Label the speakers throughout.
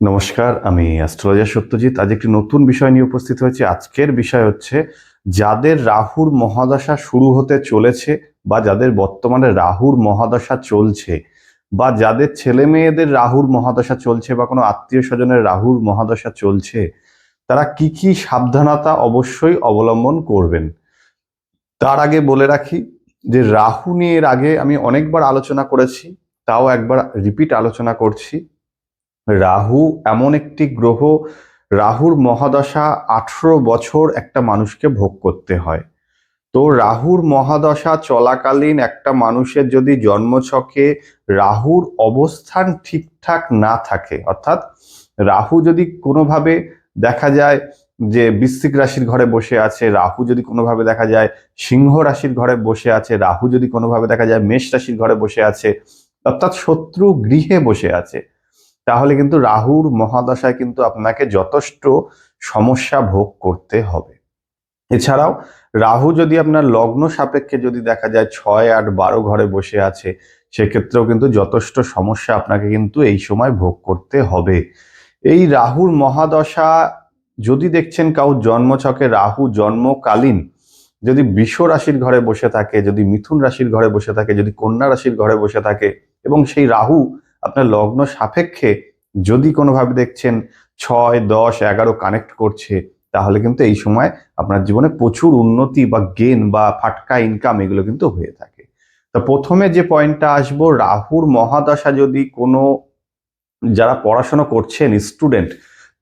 Speaker 1: নমস্কার, আমি অ্যাস্ট্রোলজার সত্যজিৎ। আজ একটি নতুন বিষয় নিয়ে উপস্থিত হয়েছে। আজকের বিষয় হচ্ছে, যাদের রাহুর মহাদশা শুরু হতে চলেছে বা যাদের বর্তমানে রাহুর মহাদশা চলছে বা যাদের ছেলে মেয়েদের রাহুর মহাদশা চলছে বা কোনো আত্মীয় স্বজনের রাহুর মহাদশা চলছে, তারা কি কি সাবধানতা অবশ্যই অবলম্বন করবেন? তার আগে বলে রাখি যে, রাহু নিয়ে এর আগে আমি অনেকবার আলোচনা করেছি, তাও একবার রিপিট আলোচনা করছি। রাহু এমন একটি গ্রহ, রাহুর মহাদশা আঠেরো বছর একটা মানুষকে ভোগ করতে হয়। তো রাহুর মহাদশা চলাকালীন একটা মানুষের যদি জন্মছকে রাহুর অবস্থান ঠিকঠাক না থাকে, অর্থাৎ রাহু যদি কোনোভাবে দেখা যায় যে বৃশ্চিক রাশির ঘরে বসে আছে, রাহু যদি কোনোভাবে দেখা যায় সিংহ রাশির ঘরে বসে আছে, রাহু যদি কোনোভাবে দেখা যায় মেষ রাশির ঘরে বসে আছে, অর্থাৎ শত্রু গৃহে বসে আছে তাহলে কিন্তু রাহুর মহাদশায় কিন্তু আপনাকে যথেষ্ট সমস্যা ভোগ করতে হবে। এছাড়াও রাহু যদি আপনার লগ্ন সাপেক্ষে যদি দেখা যায় ছয় আট বারো ঘরে বসে আছে, সেক্ষেত্রেও কিন্তু যথেষ্ট সমস্যা আপনাকে কিন্তু এই সময় ভোগ করতে হবে। এই রাহুর মহাদশা যদি দেখছেন কাউ জন্মছকে রাহু জন্মকালীন, যদি বিষ রাশির ঘরে বসে থাকে, যদি মিথুন রাশির ঘরে বসে থাকে, যদি কন্যা রাশির ঘরে বসে থাকে, এবং সেই রাহু আপনার লগ্ন সাপেক্ষে যদি কোনোভাবে দেখছেন ছয়, দশ, এগারো কানেক্ট করছে, তাহলে কিন্তু এই সময় আপনার জীবনে প্রচুর উন্নতি বা গেন বা ফাটকা ইনকাম এগুলো কিন্তু হয়ে থাকে। তো প্রথমে যে পয়েন্টটা আসব, রাহুর মহাদশা যদি কোনো যারা পড়াশোনা করছেন স্টুডেন্ট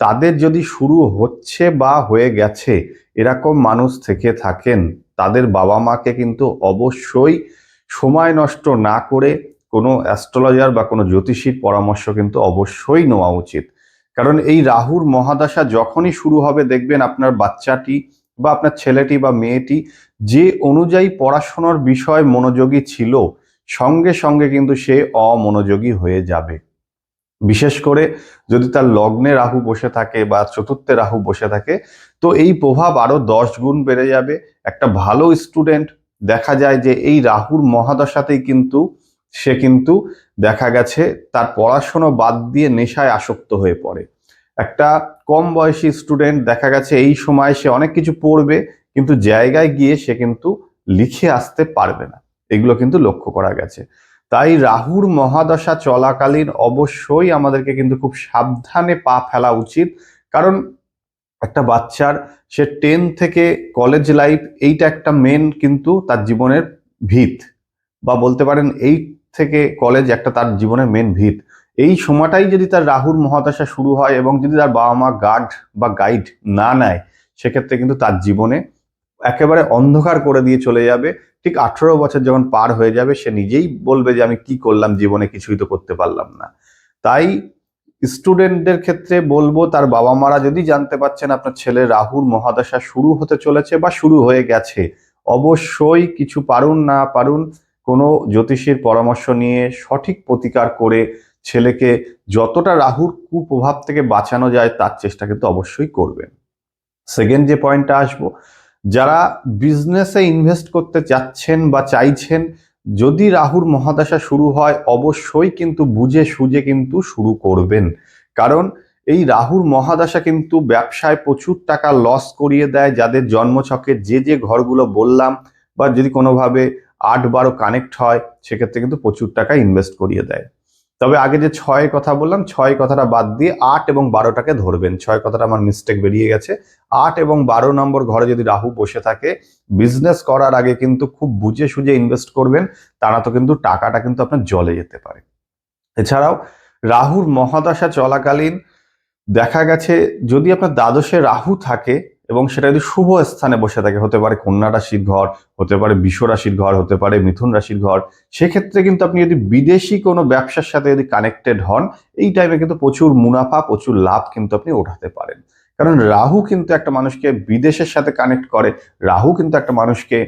Speaker 1: তাদের যদি শুরু হচ্ছে বা হয়ে গেছে, এরকম মানুষ থেকে থাকেন, তাদের বাবা মাকে কিন্তু অবশ্যই সময় নষ্ট না করে কোনো অ্যাস্ট্রোলজার বা কোনো জ্যোতিষীর পরামর্শ কিন্তু অবশ্যই নেওয়া উচিত। কারণ এই রাহুর মহাদশা যখনই শুরু হবে, দেখবেন আপনার বাচ্চাটি বা আপনার ছেলেটি বা মেয়েটি যে অনুযায়ী পড়াশোনার বিষয় মনোযোগী ছিল, সঙ্গে সঙ্গে কিন্তু সে অমনোযোগী হয়ে যাবে। বিশেষ করে যদি তার লগ্নে রাহু বসে থাকে বা চতুর্থে রাহু বসে থাকে, তো এই প্রভাব আরও দশ গুণ বেড়ে যাবে। একটা ভালো স্টুডেন্ট দেখা যায় যে এই রাহুর মহাদশাতেই কিন্তু সে কিন্তু দেখা গেছে তার পড়াশোনা বাদ দিয়ে নেশায় আসক্ত হয়ে পড়ে। একটা কম বয়সী স্টুডেন্ট দেখা গেছে এই সময় সে অনেক কিছু পড়বে, কিন্তু জায়গায় গিয়ে সে কিন্তু লিখে আসতে পারবে না। এগুলো কিন্তু লক্ষ্য করা গেছে। তাই রাহুর মহাদশা চলাকালীন অবশ্যই আমাদেরকে কিন্তু খুব সাবধানে পা ফেলা উচিত। কারণ একটা বাচ্চার সে টেন থেকে কলেজ লাইফ এইটা একটা মেন কিন্তু তার জীবনের ভিত। বা বলতে পারেন এইট থেকে কলেজ একটা তার জীবনের মেন ভিত। এই সময়টাই যদি তার রাহুর মহাদশা শুরু হয় এবং যদি তার বাবা মা গার্ড বা গাইড না নেয়, সেক্ষেত্রে কিন্তু তার জীবনে একেবারে অন্ধকার করে দিয়ে চলে যাবে। ঠিক আঠেরো বছর যখন পার হয়ে যাবে, সে নিজেই বলবে যে আমি কি করলাম, জীবনে কিছুই তো করতে পারলাম না। তাই স্টুডেন্টদের ক্ষেত্রে বলব, তার বাবা মারা যদি জানতে পাচ্ছেন আপনার ছেলে রাহুর মহাদশা শুরু হতে চলেছে বা শুরু হয়ে গেছে, অবশ্যই কিছু পারুন না পারুন কোনো জ্যোতিষীর পরামর্শ নিয়ে সঠিক প্রতিকার করে ছেলেকে যতটা রাহুর কুপ্রভাব থেকে বাঁচানো যায় তার চেষ্টা কিন্তু অবশ্যই করবেন। সেকেন্ড যে পয়েন্টটা আসব, যারা বিজনেসে ইনভেস্ট করতে চাচ্ছেন বা চাইছেন, যদি রাহুর মহাদশা শুরু হয়, অবশ্যই কিন্তু বুঝে সুঝে কিন্তু শুরু করবেন। কারণ এই রাহুর মহাদশা কিন্তু ব্যবসায় প্রচুর টাকা লস করিয়ে দেয়, যাদের জন্মছকে যে যে ঘরগুলো বললাম বা যদি কোনোভাবে আট বারো কানেক্ট হয়, সেক্ষেত্রে কিন্তু প্রচুর টাকা ইনভেস্ট করিয়ে দেয়। তবে আগে যে ছয় কথা বললাম, ছয় কথাটা বাদ দিয়ে আট এবং বারোটাকে ধরবেন। ছয় কথাটা আমার মিস্টেক বেরিয়ে গেছে। আট এবং বারো নম্বর ঘরে যদি রাহু বসে থাকে বিজনেস করার আগে কিন্তু খুব বুঝে সুঝে ইনভেস্ট করবেন তারা তো কিন্তু টাকাটা কিন্তু আপনার জলে যেতে পারে। এছাড়াও, রাহুর মহাদশা চলাকালীন দেখা গেছে, যদি আপনার দ্বাদশে রাহু থাকে এবং সেটা যদি শুভ স্থানে বসে থাকে, হতে পারে কন্যা রাশির ঘর, হতে পারে বিষ রাশির ঘর, হতে পারে মিথুন রাশির ঘর, সেক্ষেত্রে কিন্তু আপনি যদি বিদেশি কোনো ব্যবসার সাথে যদি কানেক্টেড হন, এই টাইমে কিন্তু প্রচুর মুনাফা, প্রচুর লাভ কিন্তু আপনি ওঠাতে পারেন। কারণ রাহু কিন্তু একটা মানুষকে বিদেশের সাথে কানেক্ট করে, রাহু কিন্তু একটা মানুষকে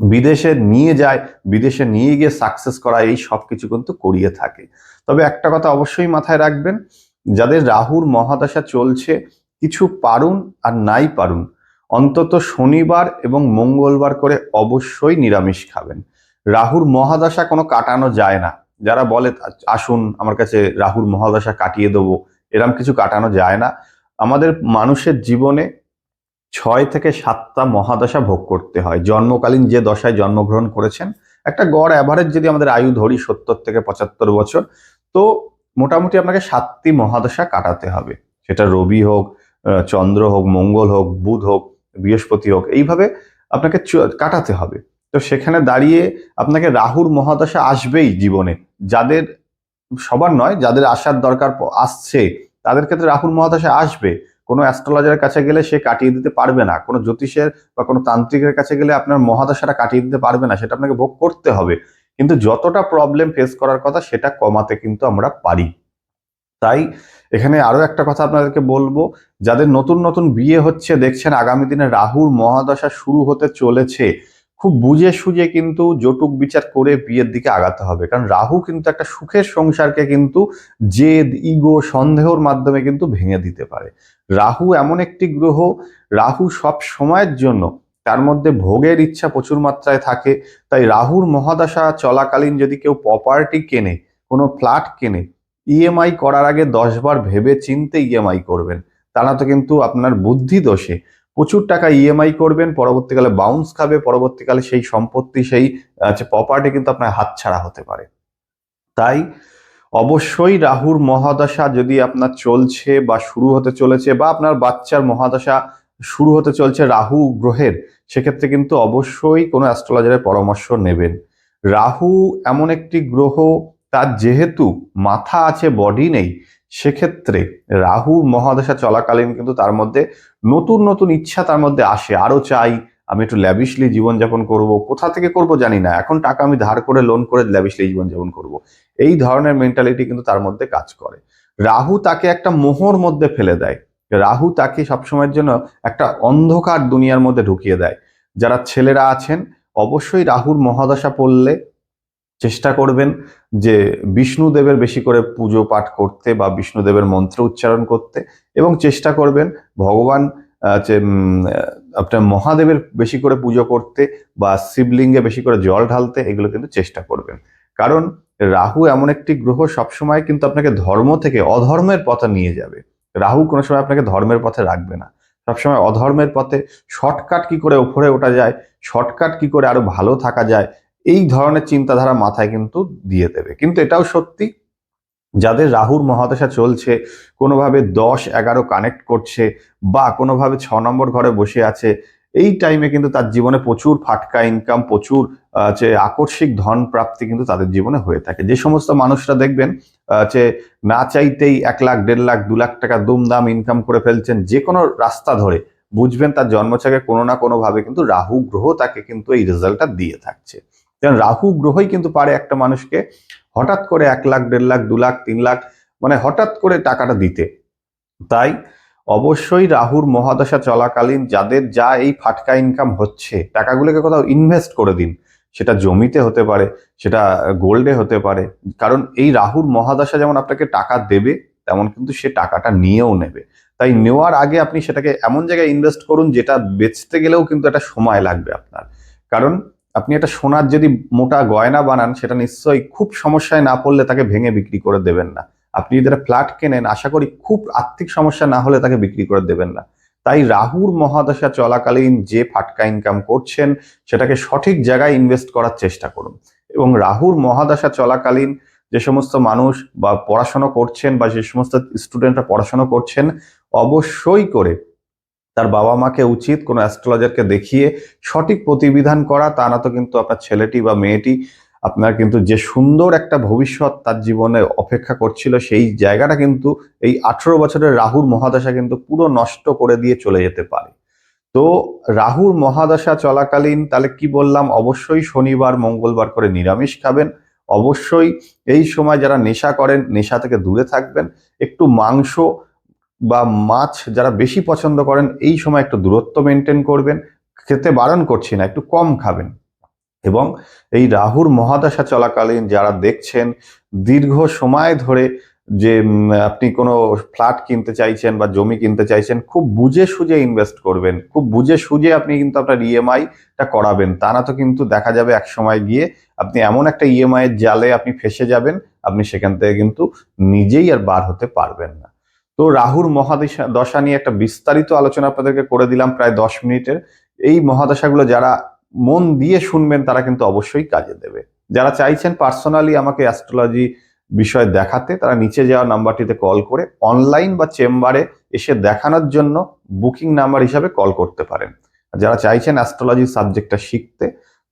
Speaker 1: বিদেশে নিয়ে যায়, বিদেশে নিয়ে গিয়ে সাকসেস করা, এই সব কিছু কিন্তু করিয়ে থাকে। তবে একটা কথা অবশ্যই মাথায় রাখবেন, যাদের রাহুর মহাদশা চলছে কিছু পারুন আর নাই পারুন। অন্তত শনিবার এবং মঙ্গলবার করে অবশ্যই নিরামিষ খাবেন। রাহুর মহাদশা কোনো কাটানো যায় না। যারা বলে, আসুন, আমার কাছে রাহুর মহাদশা কাটিয়ে দেবো, এরম কিছু কাটানো যায় না। আমাদের মানুষের জীবনে ছয় থেকে সাতটা মহাদশা ভোগ করতে হয়। জন্মকালীন যে দশায় জন্মগ্রহণ করেছেন, একটা গড় অ্যাভারেজ যদি আমাদের আয়ু ধরি সত্তর থেকে পঁচাত্তর বছর, তো মোটামুটি আপনাকে সাতটি মহাদশা কাটাতে হবে। সেটা রবি হোক চন্দ্র হোক, মঙ্গল হোক, বুধ হোক, বৃহস্পতি হোক, এইভাবে আপনাকে কাটাতে হবে। তো সেখানে দাঁড়িয়ে আপনাকে রাহুর মহাদশা আসবেই জীবনে। যাদের, সবার নয়, যাদের আসার দরকার আসছে, তাদের ক্ষেত্রে রাহুর মহাদশা আসবে। কোনো অ্যাস্ট্রোলজারের কাছে গেলে সে কাটিয়ে দিতে পারবে না। কোনো জ্যোতিষের বা কোনো তান্ত্রিকের কাছে গেলে আপনার মহাদশাটা কাটিয়ে দিতে পারবে না, সেটা আপনাকে ভোগ করতে হবে। কিন্তু যতটা প্রবলেম ফেস করার কথা, সেটা কমাতে কিন্তু আমরা পারি। তাই এখানে আরও একটা কথা আপনাদেরকে বলব, যাদের নতুন নতুন বিয়ে হচ্ছে, দেখছেন আগামী দিনে রাহুর মহাদশা শুরু হতে চলেছে, খুব বুঝে সুঝে কিন্তু জটুক বিচার করে বিয়ের দিকে আগাতে হবে। কারণ রাহু কিন্তু একটা সুখের সংসারকে কিন্তু জেদ, ইগো, সন্দেহর মাধ্যমে কিন্তু ভেঙে দিতে পারে। রাহু এমন একটি গ্রহ, রাহু সব সময়ের জন্য, তার মধ্যে ভোগের ইচ্ছা প্রচুর মাত্রায় থাকে, তাই রাহুর মহাদশা চলাকালীন যদি কেউ প্রপার্টি কেনে, কোনো ফ্ল্যাট কেনে ইএমআই করার আগে দশবার ভেবে চিনতে ইএমআই করবেন। তা না তো কিন্তু আপনার বুদ্ধি দোষে। প্রচুর টাকা ইএমআই করবেন, পরবর্তীকালে বাউন্স খাবে, পরবর্তীকালে সেই সম্পত্তি, সেই প্রপার্টি কিন্তু আপনার হাতছাড়া হতে পারে। তাই অবশ্যই রাহুর মহাদশা যদি আপনার চলছে বা শুরু হতে চলেছে বা আপনার বাচ্চার মহাদশা শুরু হতে চলছে রাহু গ্রহের, সেক্ষেত্রে কিন্তু অবশ্যই কোনো অ্যাস্ট্রোলজারের পরামর্শ নেবেন। রাহু এমন একটি গ্রহ তার যেহেতু মাথা আছে বডি নেই, সেক্ষেত্রে রাহু মহাদশা চলাকালীন কিন্তু তার মধ্যে নতুন নতুন ইচ্ছা তার মধ্যে আসে। আরও চাই, আমি একটু ল্যাবিশলি জীবনযাপন করব। কোথা থেকে করব জানি না। এখন টাকা আমি ধার করে লোন করে ল্যাবিশলি জীবনযাপন করব। এই ধরনের মেন্টালিটি কিন্তু তার মধ্যে কাজ করে। রাহু তাকে একটা মোহর মধ্যে ফেলে দেয়। রাহু তাকে সবসময়ের জন্য একটা অন্ধকার দুনিয়ার মধ্যে ঢুকিয়ে দেয়। যারা ছেলেরা আছেন, অবশ্যই রাহুর মহাদশা পড়লে চেষ্টা করবেন যে বিষ্ণুদেবের বেশি করে পুজো পাঠ করতে বা বিষ্ণুদেবের মন্ত্র উচ্চারণ করতে এবং চেষ্টা করবেন ভগবান আপনার মহাদেবের বেশি করে পুজো করতে বা শিবলিঙ্গে বেশি করে জল ঢালতে এগুলো কিন্তু চেষ্টা করবেন। কারণ রাহু এমন একটি গ্রহ সবসময় কিন্তু আপনাকে ধর্ম থেকে অধর্মের পথে নিয়ে যাবে। রাহু কোনো সময় আপনাকে ধর্মের পথে রাখবে না। সবসময় অধর্মের পথে শর্টকাট কি করে উপরে ওঠা যায়, শর্টকাট কি করে আরও ভালো থাকা যায় এই ধরনের চিন্তাধারা মাথায় কিন্তু দিয়ে দেবে। কিন্তু এটাও সত্যি, যাদের রাহুর মহাদশা চলছে, কোনোভাবে দশ এগারো কানেক্ট করছে বা কোনোভাবে ছ নম্বর ঘরে বসে আছে, এই টাইমে কিন্তু তার জীবনে প্রচুর ফাটকা ইনকাম প্রচুর যে আকস্মিক ধন প্রাপ্তি কিন্তু তাদের জীবনে হয়ে থাকে। যে সমস্ত মানুষরা দেখবেন যে না চাইতেই এক লাখ, দেড় লাখ, দু লাখ টাকা দুমদাম ইনকাম করে ফেলছেন যে কোনো রাস্তা ধরে, বুঝবেন তার জন্মছকে কোনো না কোনোভাবে কিন্তু রাহু গ্রহ তাকে কিন্তু এই রেজাল্টটা দিয়ে থাকছে। কারণ রাহু গ্রহই কিন্তু পারে একটা মানুষকে হঠাৎ করে এক লাখ, দেড় লাখ, দু লাখ, তিন লাখ মানে হঠাৎ করে টাকাটা দিতে। তাই অবশ্যই রাহুর মহাদশা চলাকালীন যাদের যা এই ফাটকা ইনকাম হচ্ছে, টাকাগুলোকে কোথাও ইনভেস্ট করে দিন। সেটা জমিতে হতে পারে, সেটা গোল্ডে হতে পারে। কারণ এই রাহুর মহাদশা যেমন আপনাকে টাকা দেবে, তেমন কিন্তু সে টাকাটা নিয়েও নেবে। তাই নেওয়ার আগে আপনি সেটাকে এমন জায়গায় ইনভেস্ট করুন যেটা বেচতে গেলেও কিন্তু একটা সময় লাগবে আপনার। কারণ আপনি একটা সোনার যদি মোটা গয়না বানান, সেটা নিশ্চয়ই খুব সমস্যায় না পড়লে তাকে ভেঙে বিক্রি করে দেবেন না। আপনি যদি একটা ফ্ল্যাট কেনেন, আশা করি খুব আর্থিক সমস্যা না হলে তাকে বিক্রি করে দেবেন না। তাই রাহুর মহাদশা চলাকালীন যে ফাটকা ইনকাম করছেন, সেটাকে সঠিক জায়গায় ইনভেস্ট করার চেষ্টা করুন। এবং রাহুর মহাদশা চলাকালীন যে সমস্ত মানুষ বা পড়াশোনা করছেন বা যে সমস্ত স্টুডেন্টরা পড়াশোনা করছেন, অবশ্যই করে তার বাবা মাকে উচিত কোনো অ্যাস্ট্রোলজারকে দেখিয়ে সঠিক প্রতিবিধান করা। তা না তো কিন্তু আপনার ছেলেটি বা মেয়েটি আপনার কিন্তু যে সুন্দর একটা ভবিষ্যৎ তার জীবনে অপেক্ষা করছিল, সেই জায়গাটা কিন্তু এই আঠেরো বছরের রাহুর মহাদশা কিন্তু পুরো নষ্ট করে দিয়ে চলে যেতে পারে। তো রাহুর মহাদশা চলাকালীন তাহলে কি বললাম? অবশ্যই শনিবার, মঙ্গলবার করে নিরামিষ খাবেন। অবশ্যই এই সময় যারা নেশা করেন, নেশা থেকে দূরে থাকবেন। একটু মাংস বা মাছ যারা বেশি পছন্দ করেন, এই সময় একটু দূরত্ব মেনটেন করবেন, খেতে বারণ করছি না, একটু কম খাবেন। এবং এই রাহুর মহাদশা চলাকালীন যারা দেখছেন, দীর্ঘ সময় ধরে যে আপনি কোনো ফ্ল্যাট কিনতে চাইছেন বা জমি কিনতে চাইছেন, খুব বুঝে সুঝে ইনভেস্ট করবেন। খুব বুঝে সুঝে আপনি কিন্তু আপনার ইএমআইটা করাবেন। তা না তো কিন্তু দেখা যাবে এক সময় গিয়ে আপনি এমন একটা ইএমআই এর জালে আপনি ফেসে যাবেন, আপনি সেখান থেকে কিন্তু নিজেই আর বার হতে পারবেন না। তো রাহুর মহাদশা দশা নিয়ে একটা বিস্তারিত আলোচনা আপনাদেরকে করে দিলাম প্রায় দশ মিনিটের। এই মহাদশাগুলো যারা মন দিয়ে শুনবেন, তারা কিন্তু অবশ্যই কাজে দেবে। যারা চাইছেন পার্সোনালি আমাকে অ্যাস্ট্রোলজি বিষয় দেখাতে, তারা নিচে যাওয়া নাম্বারটিতে কল করে অনলাইন বা চেম্বারে এসে দেখানোর জন্য বুকিং নাম্বার হিসাবে কল করতে পারেন। যারা চাইছেন অ্যাস্ট্রোলজি সাবজেক্টটা শিখতে,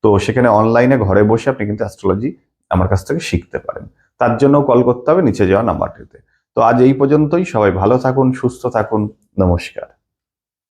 Speaker 1: তো সেখানে অনলাইনে ঘরে বসে আপনি কিন্তু অ্যাস্ট্রোলজি আমার কাছ থেকে শিখতে পারেন। তার জন্য কল করতে হবে, নিচে যাওয়া নাম্বারটিতে। তো আজ এই পর্যন্তই। সবাই ভালো থাকুন সুস্থ থাকুন। নমস্কার।